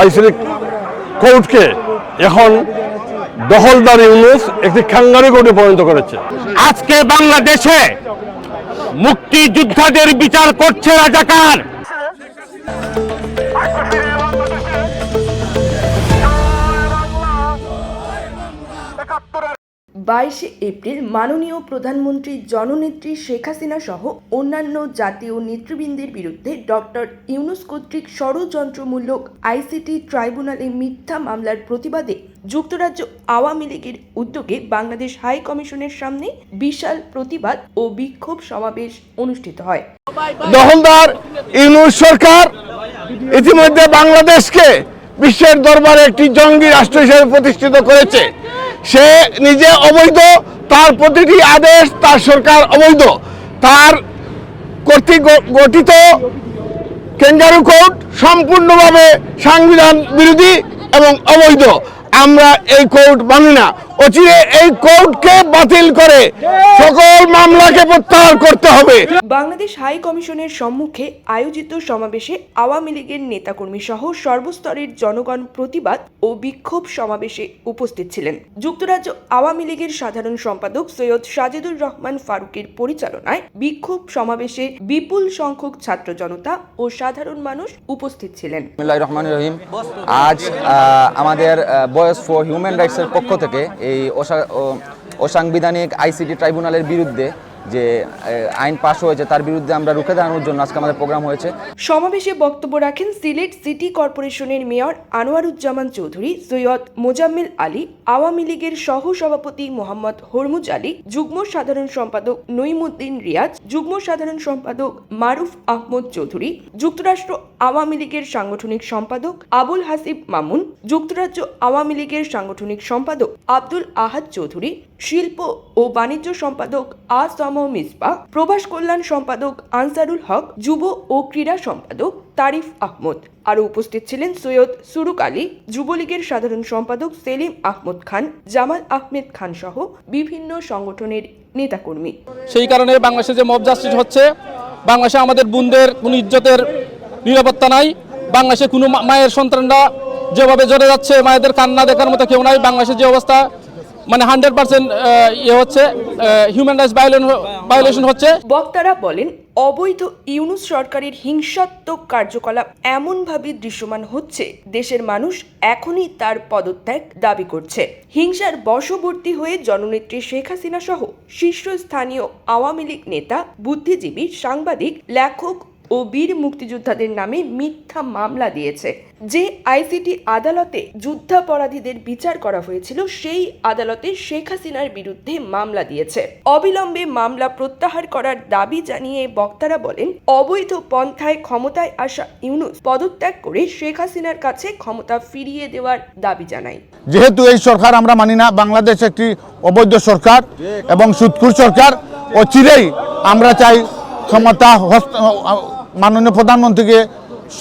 ICD কোর্টকে এখন দখলদার ইউনুস একটি খাঙ্গারি কোর্টে পরিণত করেছে। আজকে বাংলাদেশে মুক্তিযোদ্ধাদের বিচার করছে রাজাকার। বাইশে এপ্রিল মাননীয় প্রধানমন্ত্রী জননেত্রী শেখ হাসিনা সহ অন্যান্য জাতীয় নেতৃবৃন্দের বিরুদ্ধে ডক্টর ইউনুস কর্তৃক ষড়যন্ত্রমূলক আইসিটি ট্রাইব্যুনালে মিথ্যা মামলার প্রতিবাদে যুক্তরাজ্য আওয়ামী লীগের উদ্যোগে বাংলাদেশ হাই কমিশনের সামনে বিশাল প্রতিবাদ ও বিক্ষোভ সমাবেশ অনুষ্ঠিত হয়। দখলদার ইউনুস সরকার ইতিমধ্যে বাংলাদেশকে বিশ্বের দরবারে একটি জঙ্গি রাষ্ট্র হিসেবে প্রতিষ্ঠিত করেছে। সে নিজে অবৈধ, তার প্রতিটি আদেশ তার সরকার অবৈধ। তার কর্তৃক গঠিত কেঙ্গারু কোর্ট সম্পূর্ণভাবে সংবিধান বিরোধী এবং অবৈধ। আমরা এই কোর্ট মানি না। অচিরে এই কোর্টকে বাতিল করে সকল মামলাকে প্রত্যাহার করতে হবে। বাংলাদেশ হাই কমিশনের সম্মুখে আয়োজিত সমাবেশে আওয়ামী লীগের নেতাকর্মী সহ সর্বস্তরের জনগণ প্রতিবাদ ও বিক্ষোভ সমাবেশে উপস্থিত ছিলেন। যুক্তরাজ্য আওয়ামী লীগের সাধারণ সম্পাদক সৈয়দ সাজেদুর রহমান ফারুকের পরিচালনায় বিক্ষোভ সমাবেশে বিপুল সংখ্যক ছাত্র জনতা ও সাধারণ মানুষ উপস্থিত ছিলেন। রহমান রহিম। আজ আহ, আমাদের বয়েস ফর হিউম্যান রাইটসের পক্ষ থেকে এই অসা- অসাংবিধানিক আইসিটি ট্রাইব্যুনালের বিরুদ্ধে যে আইন পাশ হয়েছে, তার বিরুদ্ধে আমরা রুখে দাঁড়ানোর জন্য আজকে আমাদের প্রোগ্রাম হয়েছে। সমাবেশে বক্তব্য রাখেন সিলেট সিটি কর্পোরেশনের মেয়র আনোয়ারুজ্জামান চৌধুরী, সৈয়দ মোজাম্মেল আলী, আওয়ামী লীগের সহ সভাপতি মোহাম্মদ হরমুজ আলী, যুগ্ম সাধারণ সম্পাদক নইমুদ্দিন রিয়াজ, যুগ্ম সাধারণ সম্পাদক মারুফ আহমদ চৌধুরী, যুক্তরাষ্ট্র আওয়ামী লীগের সাংগঠনিক সম্পাদক আবুল হাসিব মামুন, যুক্তরাজ্য আওয়ামী লীগের সাংগঠনিক সম্পাদক আব্দুল আহাদ চৌধুরী, শিল্প ও বাণিজ্য সম্পাদক আসম মিসবা, প্রবাস কল্যাণ সম্পাদক আনসারুল হক, যুব ও ক্রীড়া সম্পাদক তারিফ আহমদ। আরও উপস্থিত ছিলেন সৈয়দ সুরুক আলী, যুবলীগের সাধারণ সম্পাদক সেলিম আহমদ খান, জামাল আহমেদ খান সহ বিভিন্ন সংগঠনের নেতাকর্মী। সেই কারণে বাংলাদেশে যে মব জাস্টিস হচ্ছে, বাংলাদেশে আমাদের বোনদের কোনো ইজ্জতের নিরাপত্তা নাই। বাংলাদেশে কোনো মায়ের সন্তানরা যেভাবে জ্বরে যাচ্ছে, মায়েদের কান্না দেখার মতো কেউ নাই। বাংলাদেশের যে অবস্থা মানে হান্ড্রেড পার্সেন্ট ইয়ে হচ্ছে হিউম্যান রাইটস ভায়োলেশন হচ্ছে। বক্তারা বলেন, অবৈধ ইউনুস সরকারের হিংসাত্মক কার্যকলাপ এমনভাবে দৃশ্যমান হচ্ছে, দেশের মানুষ এখনই তার পদত্যাগ দাবি করছে। হিংসার বশবর্তী হয়ে জননেত্রী শেখ হাসিনা সহ শীর্ষস্থানীয় আওয়ামী লীগ নেতা, বুদ্ধিজীবী, সাংবাদিক, লেখক ও বীর মুক্তিযোদ্ধাদের নামে মিথ্যা মামলা দিয়েছে। যে আইসিটি আদালতে যুদ্ধাপরাধীদের বিচার করা হয়েছিল, সেই আদালতে শেখ হাসিনার বিরুদ্ধে মামলা দিয়েছে। অবিলম্বে মামলা প্রত্যাহার করার দাবি জানিয়ে বক্তারা বলেন, অবৈধ পন্থায় ক্ষমতায় আসা ইউনুস পদত্যাগ করে শেখ হাসিনার কাছে ক্ষমতা ফিরিয়ে দেওয়ার দাবি জানায়। যেহেতু এই সরকার আমরা মানি না, বাংলাদেশ একটি অবৈধ সরকার এবং সুৎখুর সরকার ও চিরেই আমরা চাই ক্ষমতা মাননীয় প্রধানমন্ত্রীকে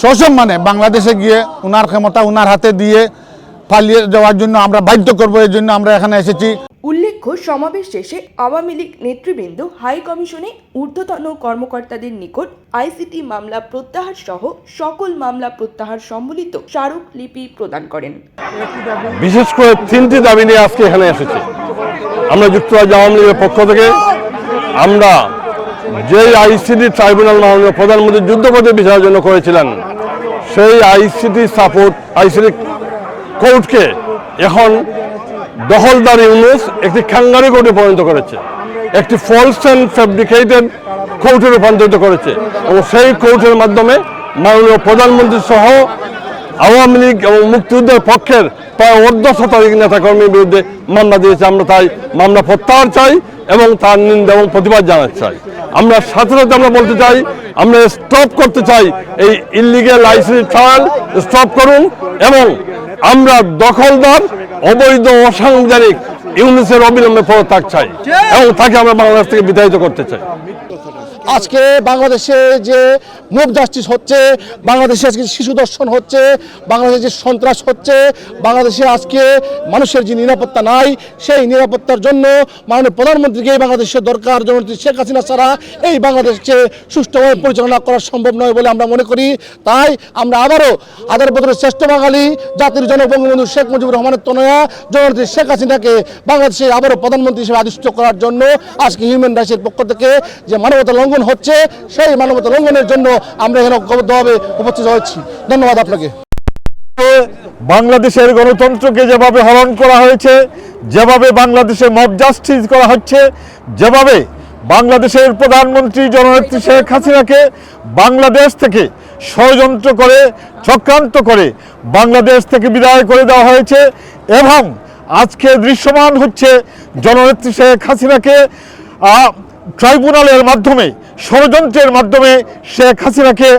সসম্মানে বাংলাদেশে গিয়ে উনার ক্ষমতা উনার হাতে দিয়ে পালিয়ে যাওয়ার জন্য আমরা বাধ্য করব এর জন্য আমরা এখানে এসেছি। উল্লেখ্য সমাবেশ শেষে আওয়ামী লীগ নেতৃবৃন্দ হাই কমিশনে ঊর্ধ্বতন কর্মকর্তাদের নিকট আইসিটি মামলা প্রত্যাহার সহ সকল মামলা প্রত্যাহার সম্বলিত স্মারকলিপি প্রদান করেন। বিশেষ করে তিনটি দাবি নিয়ে আজকে এখানে এসেছি। আমরা যুক্তরাজ্য আওয়ামী লীগের পক্ষ থেকে আমরা যে আইসিটি ট্রাইব্যুনাল মাননীয় প্রধানমন্ত্রী যুদ্ধপথে বিচারের জন্য করেছিলেন, সেই আইসিটি সাপোর্ট আইসিটি কোর্টকে এখন দখলদার ইউনুস একটি খাঙ্গারি কোর্টে পরিণত করেছে, একটি ফলস অ্যান্ড ফ্যাব্রিকেটেড কোর্টে রূপান্তরিত করেছে এবং সেই কোর্টের মাধ্যমে মাননীয় প্রধানমন্ত্রী সহ আওয়ামী লীগ এবং মুক্তিযুদ্ধের পক্ষের প্রায় অর্ধ শতাধিক নেতাকর্মীর বিরুদ্ধে মামলা দিয়েছে। আমরা তাই মামলা প্রত্যাহার চাই। এবং তার নিন্দা এবং প্রতিবাদ জানাতে চাই। আমরা সাথে সাথে আমরা বলতে চাই আমরা স্টপ করতে চাই এই ইলিগেল লাইসেন্স ট্রায়াল স্টপ করুন এবং আমরা দখলদার অবৈধ অসাংবিধানিক ইউনিসের অবিলম্বে পদত্যাগ চাই। এবং তাকে আমরা বাংলাদেশ থেকে বিতাড়িত করতে চাই। আজকে বাংলাদেশে যে মুভ জাস্টিস হচ্ছে, বাংলাদেশে আজকে শিশু দর্শন হচ্ছে, বাংলাদেশে যে সন্ত্রাস হচ্ছে, বাংলাদেশে আজকে মানুষের যে নিরাপত্তা নাই, সেই নিরাপত্তার জন্য মাননীয় প্রধানমন্ত্রীকে বাংলাদেশের দরকার। জননেত্রী শেখ হাসিনা ছাড়া এই বাংলাদেশকে সুষ্ঠুভাবে পরিচালনা করা সম্ভব নয় বলে আমরা মনে করি। তাই আমরা আবারও আদার বদলের শ্রেষ্ঠ বাঙালি, জাতির জনক বঙ্গবন্ধু শেখ মুজিবুর রহমানের তনয়া, জননেত্রী শেখ হাসিনাকে বাংলাদেশে আবারও প্রধানমন্ত্রী হিসেবে আদিষ্ট করার জন্য আজকে হিউম্যান রাইটসের পক্ষ থেকে যে মানবতা লঙ্ঘন হচ্ছে, সেই মানবতা লঙ্ঘনের জন্য আমরা এখানে ঐক্যবদ্ধভাবে উপস্থিত হয়েছি। ধন্যবাদ আপনাকে। বাংলাদেশের গণতন্ত্রকে যেভাবে হরণ করা হয়েছে, যেভাবে বাংলাদেশে মব জাস্টিস করা হচ্ছে, যেভাবে বাংলাদেশের প্রধানমন্ত্রী জননেত্রী শেখ হাসিনাকে বাংলাদেশ থেকে ষড়যন্ত্র করে, চক্রান্ত করে বাংলাদেশ থেকে বিদায় করে দেওয়া হয়েছে এবং আজকে দৃশ্যমান হচ্ছে জননেত্রী শেখ হাসিনাকে ট্রাইব্যুনালের মাধ্যমে ষড়যন্ত্রের মাধ্যমে শেখ হাসিনাকে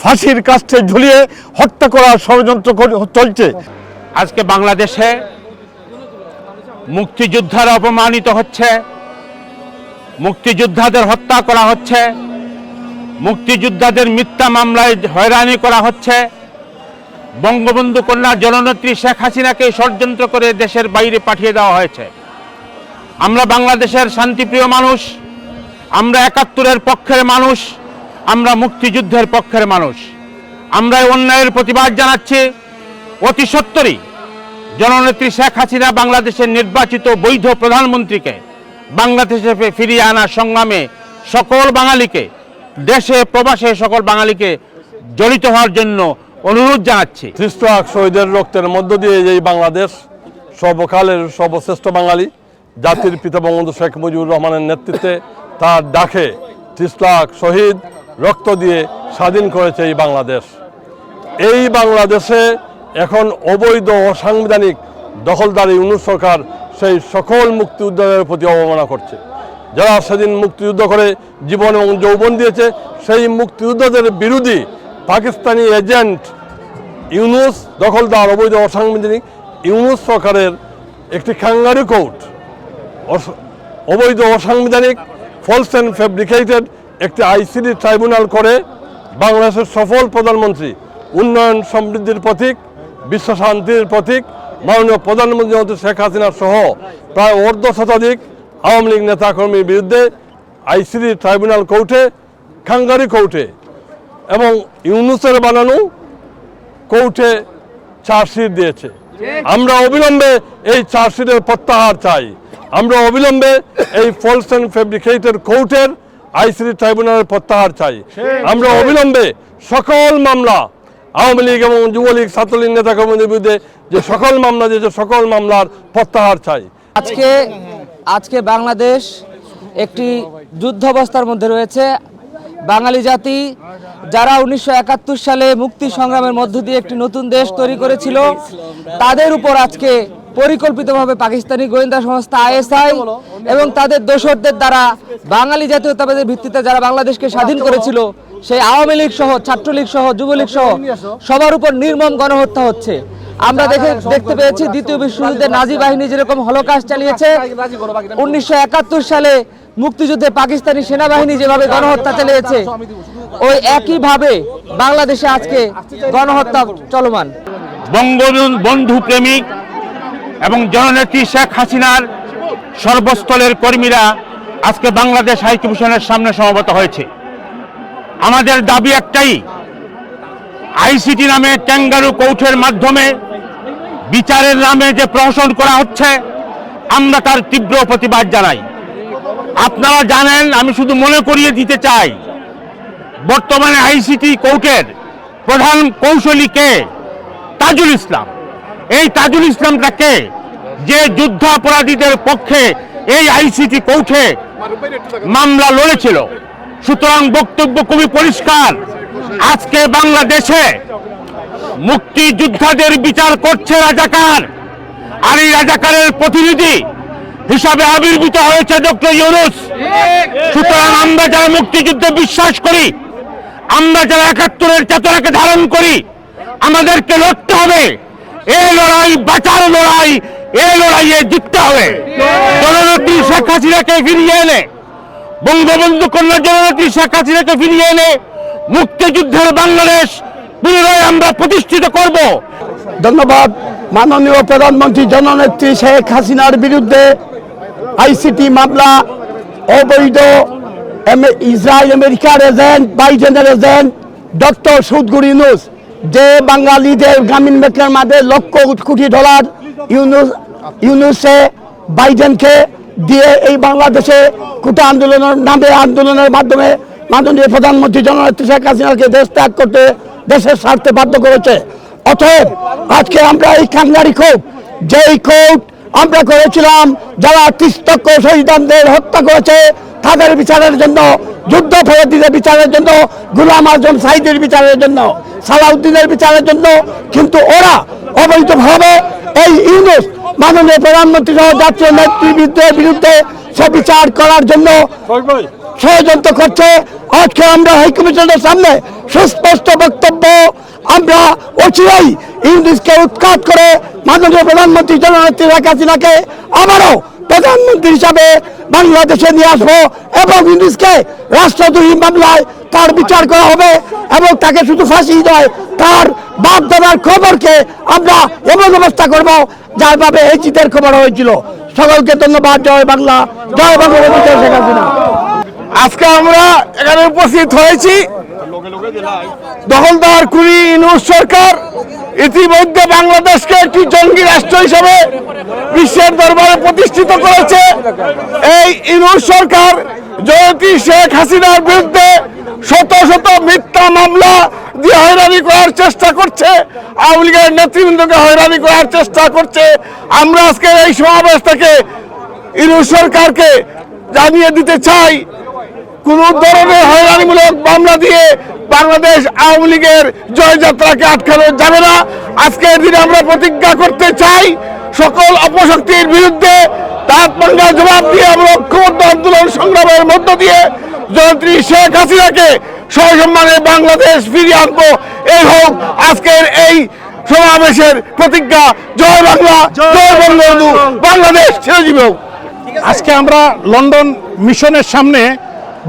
ফাঁসির কাষ্ঠে ঝুলিয়ে হত্যা করার ষড়যন্ত্র চলছে। আজকে বাংলাদেশে মুক্তিযোদ্ধারা অপমানিত হচ্ছে, মুক্তিযোদ্ধাদের হত্যা করা হচ্ছে, মুক্তিযোদ্ধাদের মিথ্যা মামলায় হয়রানি করা হচ্ছে। বঙ্গবন্ধু কন্যা জননেত্রী শেখ হাসিনাকে ষড়যন্ত্র করে দেশের বাইরে পাঠিয়ে দেওয়া হয়েছে। আমরা বাংলাদেশের শান্তিপ্রিয় মানুষ আমরা একাত্তরের পক্ষের মানুষ, আমরা মুক্তিযুদ্ধের পক্ষের মানুষ। আমরা অন্যায়ের প্রতিবাদ জানাচ্ছি। অতি সত্তরই জননেত্রী শেখ হাসিনা বাংলাদেশের নির্বাচিত বৈধ প্রধানমন্ত্রীকে বাংলাদেশে ফিরিয়ে আনার সংগ্রামে সকল বাঙালিকে, দেশে প্রবাসে সকল বাঙালিকে জড়িত হওয়ার জন্য অনুরোধ জানাচ্ছি। খ্রিস্টাক শহীদের রক্তের মধ্য দিয়ে এই বাংলাদেশ, সর্বকালের সর্বশ্রেষ্ঠ বাঙালি, জাতির পিতা বঙ্গবন্ধু শেখ মুজিবুর রহমানের নেতৃত্বে তার ডাকে ত্রিশ লাখ শহীদ রক্ত দিয়ে স্বাধীন করেছে এই বাংলাদেশ। এই বাংলাদেশে এখন অবৈধ অসাংবিধানিক দখলদারি ইউনুস সরকার সেই সকল মুক্তিযোদ্ধাদের প্রতি অবমাননা করছে। যারা সেদিন মুক্তিযুদ্ধ করে জীবন এবং যৌবন দিয়েছে, সেই মুক্তিযোদ্ধাদের বিরোধী পাকিস্তানি এজেন্ট ইউনুস দখলদার, অবৈধ অসাংবিধানিক ইউনুস সরকারের একটি খাঙ্গারি কোর্ট। অবৈধ অসাংবিধানিক ফলস অ্যান্ড ফেব্রিকেটেড একটি আইসিডি ট্রাইব্যুনাল করে বাংলাদেশের সফল প্রধানমন্ত্রী উন্নয়ন সমৃদ্ধির প্রতীক বিশ্ব শান্তির প্রতীক মাননীয় প্রধানমন্ত্রী শেখ হাসিনা সহ প্রায় অর্ধ শতাধিক আওয়ামী লীগ নেতাকর্মীর বিরুদ্ধে আইসিডি ট্রাইব্যুনাল কোর্টে খাঙ্গারি কোর্টে এবং ইউনুসের বানানো কোর্টে চার্জশিট দিয়েছে। আমরা অবিলম্বে এই চার্জশিটের প্রত্যাহার চাই। আমরা অবিলম্বে এই ফলস অ্যান্ড ফেব্রিকেটেড কোর্টের আইসিডি ট্রাইব্যুনালের প্রত্যাহার চাই। আমরা অবিলম্বে সকল মামলা আওয়ামী লীগ এবং যুবলীগ ছাত্রলীগ নেতাকর্মীদের বিরুদ্ধে যে সকল মামলা দিয়েছে সকল মামলার প্রত্যাহার চাই। আজকে আজকে বাংলাদেশ একটি যুদ্ধাবস্থার মধ্যে রয়েছে। বাঙালি জাতি যারা উনিশশো একাত্তর সালে মুক্তি সংগ্রামের মধ্য দিয়ে একটি নতুন দেশ তৈরি করেছিল তাদের উপর আজকে পরিকল্পিতভাবে পাকিস্তানি গোয়েন্দা সংস্থা আইএসআই এবং তাদের দোসরদের দ্বারা বাঙালি জাতীয়তাবাদের ভিত্তিতে যারা বাংলাদেশকে স্বাধীন করেছিল সেই আওয়ামী লীগ সহ ছাত্রলীগ সহ যুবলীগ সহ সবার উপর নির্মম গণহত্যা হচ্ছে। আমরা দেখে দেখতে পেয়েছি দ্বিতীয় বিশ্বযুদ্ধে নাজি বাহিনী যেরকম হলকাশ চালিয়েছে উনিশশো একাত্তর সালে মুক্তিযুদ্ধে পাকিস্তানি সেনাবাহিনী যেভাবে গণহত্যা চালিয়েছে ওই একইভাবে বাংলাদেশে আজকে গণহত্যা চলমান। বঙ্গবন্ধু বন্ধু প্রেমিক এবং জননেত্রী শেখ হাসিনার সর্বস্থলের কর্মীরা আজকে বাংলাদেশ হাইকমিশনের সামনে সমবেত হয়েছে। আমাদের দাবি একটাই, আইসিটি নামে ট্যাঙ্গারু কৌঠের মাধ্যমে বিচারের নামে যে প্রহসন করা হচ্ছে, আমরা তার তীব্র প্রতিবাদ জানাই। আপনারা জানেন, আমি শুধু মনে করিয়ে দিতে চাই, বর্তমানে আইসিটি কোর্টের প্রধান কৌশলী কে? তাজুল ইসলাম। এই তাজুল ইসলামটাকে যে যুদ্ধাপরাধীদের পক্ষে এই আইসিটি কোর্টে মামলা লড়েছিল। সুতরাং বক্তব্য খুবই পরিষ্কার। আজকে বাংলাদেশে মুক্তিযোদ্ধাদের বিচার করছে রাজাকার। আর এই রাজাকারের প্রতিনিধি হিসাবে আবির্ভূত হয়েছে ডক্টর ইউনুস। সুতরাং আমরা যারা মুক্তিযুদ্ধে বিশ্বাস করি, আমরা যারা একাত্তরের চেতনাকে ধারণ করি, আমাদেরকে লড়তে হবে। এই লড়াই, বাঁচার লড়াই, এই লড়াইয়ে জিততে হবে। জননেত্রী শেখ হাসিনাকে ফিরিয়ে এনে, বঙ্গবন্ধু কন্যা জননেত্রী শেখ হাসিনাকে ফিরিয়ে এনে, মুক্তিযুদ্ধের বাংলাদেশ পুনরায় আমরা প্রতিষ্ঠিত করব। ধন্যবাদ। মাননীয় প্রধানমন্ত্রী জননেত্রী শেখ হাসিনার বিরুদ্ধে আইসিটি মামলা, অবৈধ ইসরায়েল আমেরিকার এজেন্ট, বাইডেনের এজেন্ট, ডক্টর সুদগুর ইউনুস। যে বাঙালিদের গ্রামীণ ব্যাংকের মাঝে লক্ষ কোটি ডলার ইউনুস ইউনুসে বাইডেনকে দিয়ে এই বাংলাদেশে কোটা আন্দোলনের নামে আন্দোলনের মাধ্যমে মাননীয় প্রধানমন্ত্রী জননেত্রী শেখ হাসিনাকে দেশ ত্যাগ করতে দেশের স্বার্থে বাধ্য করেছে। অতএব আজকে আমরা এই কাঙ্গারি ক্ষোভ এই ক্ষোভ আমরা করেছিলাম, যারা তিস্তক্ষ শহীদানদের হত্যা করেছে, তাদের বিচারের জন্য, যুদ্ধ ফেরতিদের বিচারের জন্য, গুলাম আজম সাইদের বিচারের জন্য, সালাউদ্দিনের বিচারের জন্য, কিন্তু ওরা অবৈধভাবে এই ইউনুস মাননীয় প্রধানমন্ত্রী সহ জাতীয় নেতৃবৃন্দের বিরুদ্ধে সে বিচার করার জন্য ষড়যন্ত্র করছে। আজকে আমরা হাইকমিশনের সামনে সুস্পষ্ট বক্তব্য আমরা অচিরেই ইংলিশকে উৎখাত করে মাননীয় প্রধানমন্ত্রী জননেত্রী শেখ হাসিনাকে আবারও প্রধানমন্ত্রী হিসাবে বাংলাদেশে নিয়ে আসব এবং ইংলিশকে রাষ্ট্রদ্রোহী মামলায় তার বিচার করা হবে এবং তাকে শুধু ফাঁসি নয়, তার বাপ দাদার খবরকে আমরা এমন অবস্থা করব যার ভাবে এই চিতের খবর হয়েছিল। সকলকে ধন্যবাদ, জয় বাংলা জয় বাংলা শেখ হাসিনা। আজকে আমরা এখানে উপস্থিত হয়েছি। দখলদার কুড়ি ইনুস সরকার ইতিমধ্যে বাংলাদেশকে একটি জঙ্গি রাষ্ট্র হিসেবে বিশ্বের দরবারে প্রতিষ্ঠিত করেছে। এই ইনুস সরকার জয়তী শেখ হাসিনার বিরুদ্ধে শত শত মিথ্যা মামলা দিয়ে হয়রানি করার চেষ্টা করছে। আওয়ামী লীগের নেতৃবৃন্দকে হয়রানি করার চেষ্টা করছে। আমরা আজকে এই সমাবেশ থেকে ইনুস সরকারকে জানিয়ে দিতে চাই কোন ধরনের হয়রানিমূলক মামলা দিয়ে বাংলাদেশ আওয়ামী লীগের জয়যাত্রাকে আটকানো যাবে না। আজকের দিনে আমরা প্রতিজ্ঞা করতে চাই সকল অপশক্তির বিরুদ্ধে পাঙ্গা জবাব দিয়ে আমরা ঐক্যবদ্ধ আন্দোলন সংগ্রামের মধ্য দিয়ে জয়ত্রী শেখ হাসিনাকে সসম্মানে বাংলাদেশ ফিরিয়ে আনব। এই হোক আজকের এই সমাবেশের প্রতিজ্ঞা। জয় বাংলা জয় বঙ্গবন্ধু। বাংলাদেশ চিরজীবী হোক আজকে আমরা লন্ডন মিশনের সামনে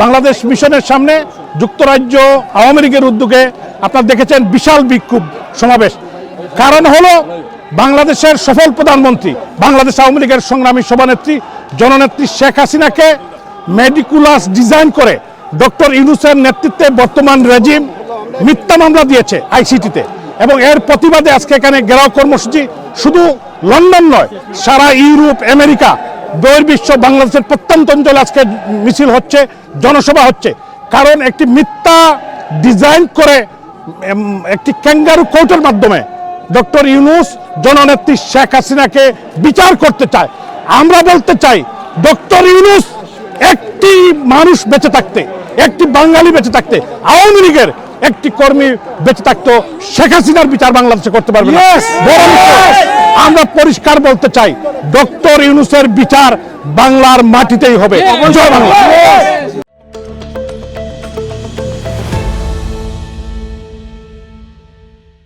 বাংলাদেশ মিশনের সামনে যুক্তরাজ্য আওয়ামী লীগের উদ্যোগে আপনারা দেখেছেন বিশাল বিক্ষোভ সমাবেশ। কারণ হলো বাংলাদেশের সফল প্রধানমন্ত্রী, বাংলাদেশ আওয়ামী লীগের সংগ্রামী সভানেত্রী জননেত্রী শেখ হাসিনাকে মেডিকুলাস ডিজাইন করে ডক্টর ইউনুসের নেতৃত্বে বর্তমান রেজিম মিথ্যা মামলা দিয়েছে আইসিটিতে এবং এর প্রতিবাদে আজকে এখানে ঘেরাও কর্মসূচি শুধু লন্ডন নয়, সারা ইউরোপ, আমেরিকা বহির্বিশ্ব বাংলাদেশের প্রত্যন্ত অঞ্চলে আজকে মিছিল হচ্ছে, জনসভা হচ্ছে। কারণ একটি মিথ্যা ডিজাইন করে একটি ক্যাঙ্গারু কোর্টের মাধ্যমে ডক্টর ইউনুস জননেত্রী শেখ হাসিনাকে বিচার করতে চায়। আমরা বলতে চাই, ডক্টর ইউনুস একটি মানুষ বেঁচে থাকতে, একটি বাঙালি বেঁচে থাকতে, আওয়ামী লীগের একটি কর্মী বেঁচে থাকতো শেখ হাসিনার বিচার বাংলাদেশে করতে পারবে না। আমরা পরিষ্কার বলতে চাই ডক্টর ইউনুসের বিচার বাংলার মাটিতেই হবে। জয় বাংলা।